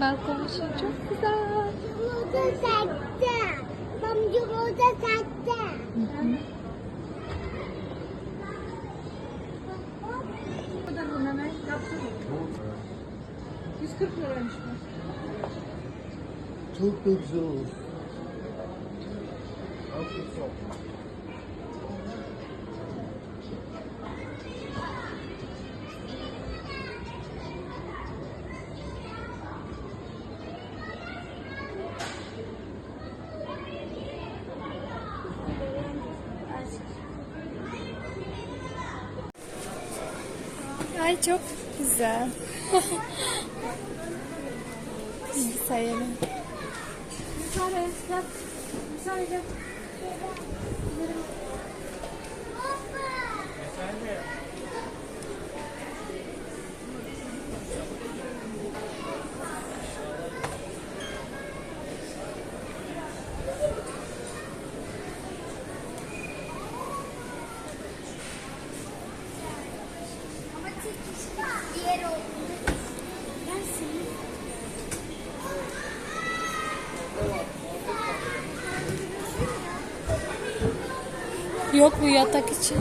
balkonuşu çok güzel. Burada sattı. Amca burada kadar bu meme yapsın. 140 liraymış bu. Çok da güzel olur. Afiyet olsun. Ay çok güzel. Sayalım. Sare gel. Sare gel. Diğer Yok bu yatak için.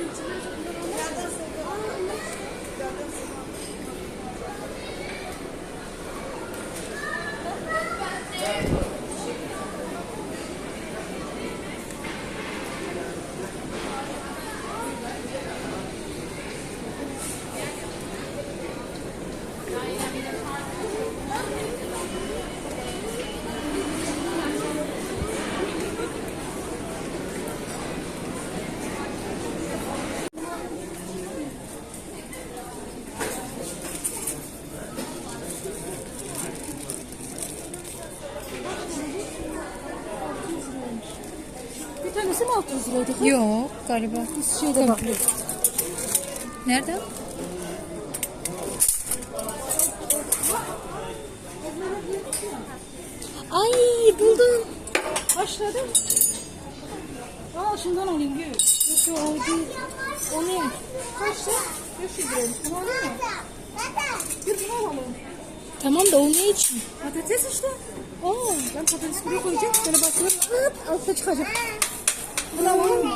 Bir tanesi mi 600 liraydı? kız? Yok galiba. Şeyde bak. Nerede? Ay buldum. Başladı. Aa şundan alayım gör. Yok yok o değil. O ne? Kaçtı? 500 liraymış. Bunu alayım mı? Bir bunu alalım. Tamam da o ne için? Patates işte. Aa, ben patates buraya koyacağım. Böyle basıyorum. Hıp, altta çıkacak. Mı?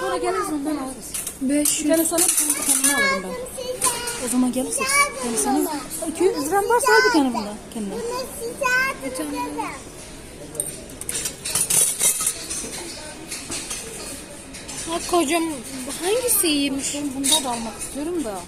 Sonra geliriz ondan alırız. 500. Bir tane sana bir tane kendime alırım ben. O zaman gelirsek. Yani sana 200 liram varsa al bir tane bundan kendine. Bunu size atacağım. Ha kocam hangisi iyiymiş? Ben bunda da almak istiyorum da.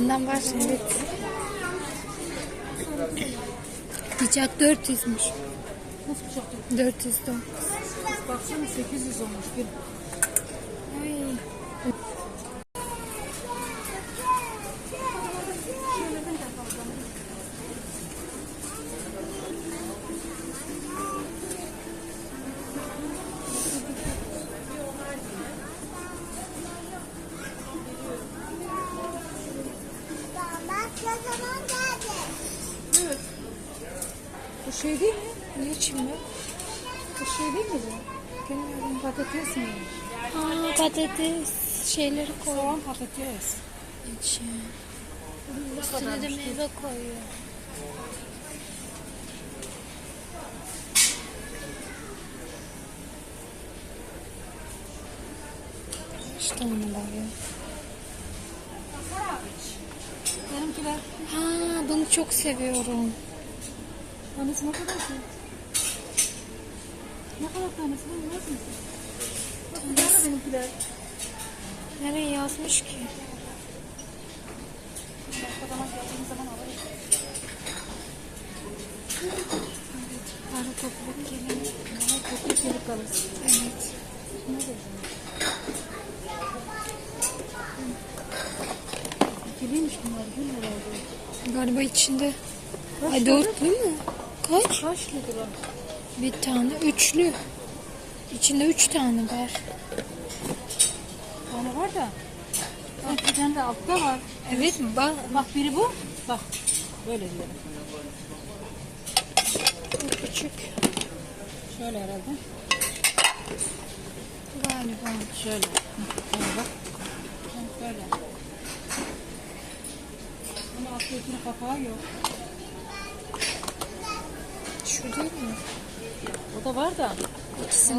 Bundan var şimdi. Bıçak 400'müş. Nasıl bıçak 400 don. Baksana 800 olmuş. Bir Ay. Bu şey değil mi? Ne için bu? Bu şey değil mi bu? Bilmiyorum. Patates mi? Aa, patates şeyleri koy. Soğan patates. içi. Üstüne de meyve koyuyor. İşte onlar ya. Benimkiler. Ha, bunu çok seviyorum. Tanesi ne kadar ki? Ne kadar tanesi var? Bilmez misin? Bak, Nerede benimkiler? Nereye yazmış ki? Başka zaman zaman alırız. Arı topluluk gelin. Ama kötü gelip kalırız. Evet. Ne diyeceğim? İkiliymiş bunlar. Gül herhalde. Galiba içinde. Ay dörtlü mü? Kaç? Kaç lira? Bir tane. Üçlü. İçinde üç tane var. tane var da. Bak bir tane de altta var. Evet bak. Bak biri bu. Bak. Böyle diyorum. Bu küçük. Şöyle herhalde. Galiba. Şöyle. Böyle bak. Böyle. Ama alttakinin kapağı yok. Şu değil mi? O da var da.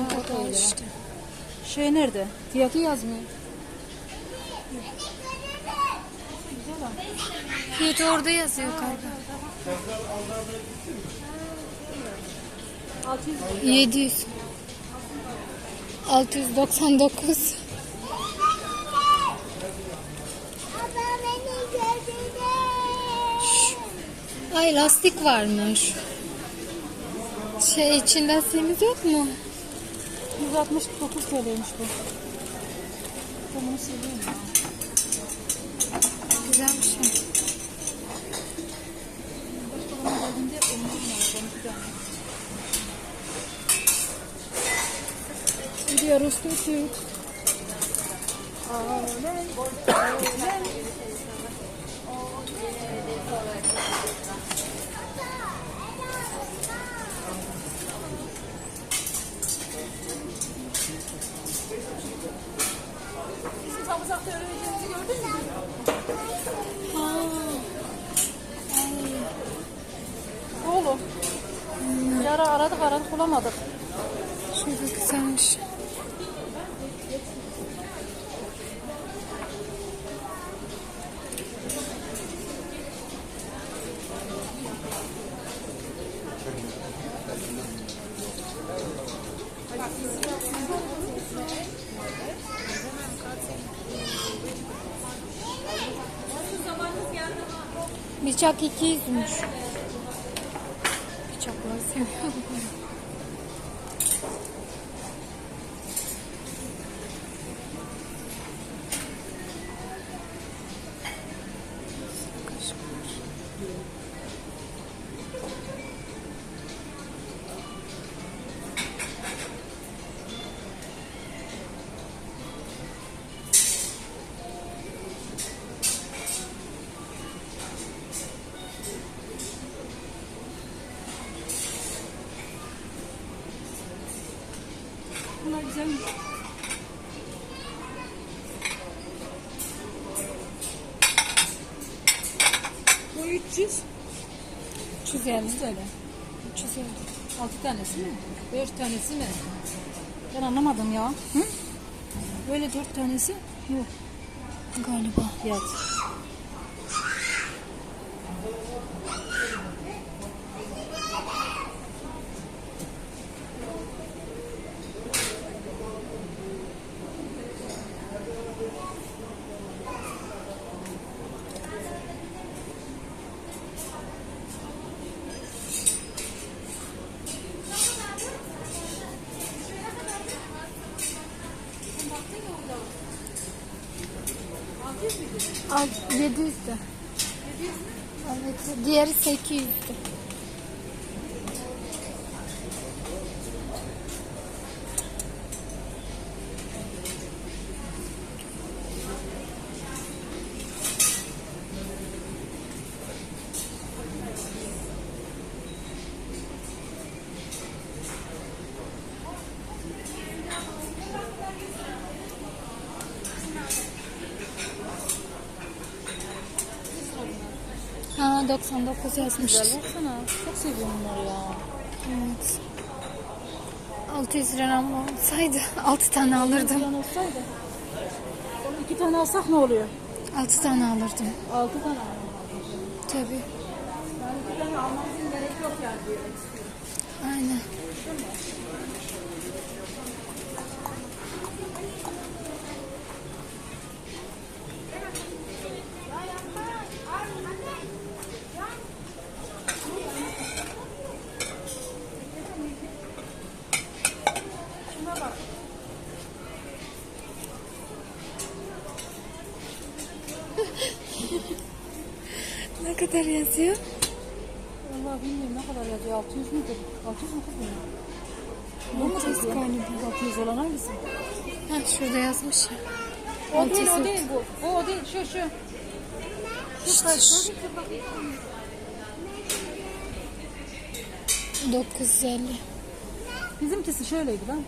Kapağı öyle. işte. Şey nerede? Fiyatı yazmıyor. Fiyatı orada yazıyor galiba. 600 lira. 700. 699. Baba beni götürdü. Ay lastik varmış. Şey için lastiğimiz yok mu? 169 TL'ymiş bu. Ben bunu seviyorum. Güzelmiş mi? Başka zaman geldiğinde önümüzü var. 12 tane. Gidiyoruz Türk. Alem, alem. Bizim Samızak'ta öğreneceğimizi gördün mü? Ha. Ay. Oğlum. Bir ara aradık aradık bulamadık. Şurada güzelmiş. Bıçak 200'müş. Bıçakları seviyorum. Güzelmiş. Bu 300. 350. 300 TL. 350. 6 tanesi mi? 4 tanesi mi? Ben anlamadım ya. Hı? Böyle 4 tanesi yok. Galiba. Fiyat. Al 700'dü. Evet. Diğeri 800'dü. Ha 99 yazmıştı. Güzel baksana. Çok seviyorum bunları ya. Evet. 600 liram olsaydı 6 tane alırdım. tane olsaydı. Oğlum iki tane alsak ne oluyor? 6 tane alırdım. Altı tane. Tabii. Yani iki tane almamızın gerek yok yani. Aynen. ne kadar yazıyor? Vallahi bilmiyorum ne kadar yazıyor. 600 müdür? 600 mü kız bu? Mu 600 kız? galiba. 600 olan hangisi? Ha şurada yazmış ya. O değil, o 600. değil bu. Bu o değil, şu şu. Şu kaç? 950. Bizimkisi şöyleydi lan.